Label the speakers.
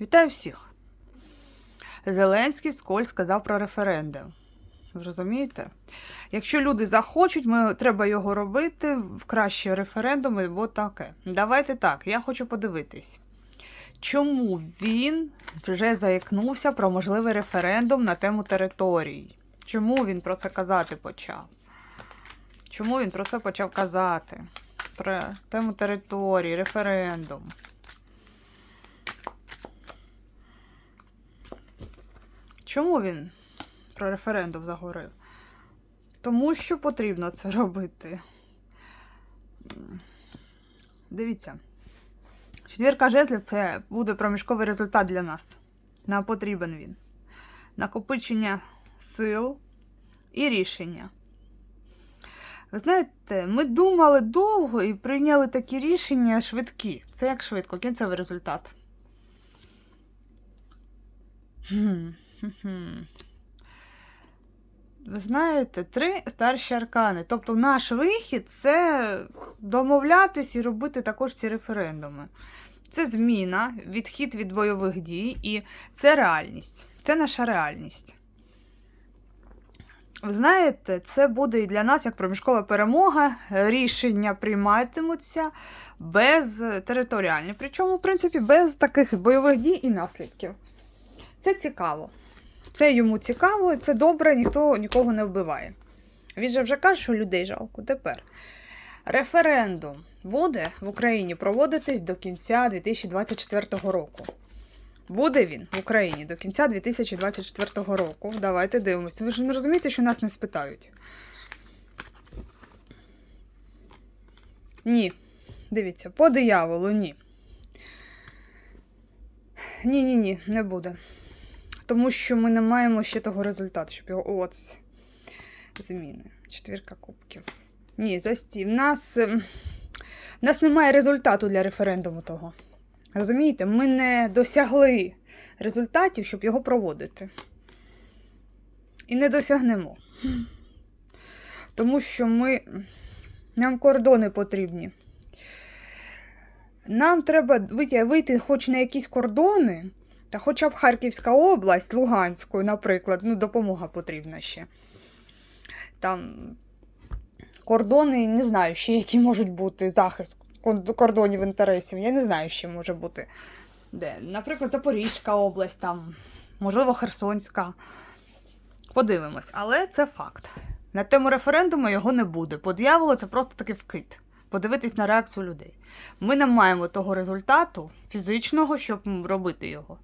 Speaker 1: Вітаю всіх! Зеленський вскользь сказав про референдум. Зрозумієте? Якщо люди захочуть, ми, треба його робити в кращі референдуми, бо таке. Давайте так, я хочу подивитись. Чому він вже заікнувся про можливий референдум на тему територій? Чому він про це казати почав? Чому він про це почав казати? Про тему територій, референдум. Чому він про референдум заговорив? Тому що потрібно це робити. Дивіться. Четвірка жезлів це буде проміжковий результат для нас. Нам потрібен він. Накопичення сил і рішення. Ви знаєте, ми думали довго і прийняли такі рішення швидкі. Це як швидко, кінцевий результат. Ви знаєте, три старші аркани. Тобто наш вихід це домовлятись і робити також ці референдуми. Це зміна, відхід від бойових дій, і це реальність. Це наша реальність. Ви знаєте, це буде і для нас як проміжкова перемога. Рішення прийматимуться без територіальні. Причому, в принципі, без таких бойових дій і наслідків. Це цікаво. Це йому цікаво, це добре, ніхто нікого не вбиває. Він же вже каже, що людей жалко. Тепер референдум буде в Україні проводитись до кінця 2024 року. Буде він в Україні до кінця 2024 року. Давайте дивимося. Ви ж не розумієте, що нас не спитають. Ні. Дивіться, по дияволу, ні. Ні, ні, ні, не буде. Тому що ми не маємо ще того результату, щоб його. От. Зміни. Четвірка кубків. Ні, застій. В нас, ем, в нас немає результату для референдуму того. Розумієте, ми не досягли результатів, щоб його проводити. І не досягнемо. Тому що ми. Нам кордони потрібні. Нам треба вийти, вийти хоч на якісь кордони, та хоча б Харківська область, Луганську, наприклад, ну, допомога потрібна ще. Там кордони, не знаю, ще які можуть бути захист кордонів інтересів. Я не знаю, що може бути. Де? Наприклад, Запорізька область, там, можливо, Херсонська. Подивимось, але це факт. На тему референдуму його не буде. По дьяволу це просто такий вкид. Подивитись на реакцію людей. Ми не маємо того результату фізичного, щоб робити його.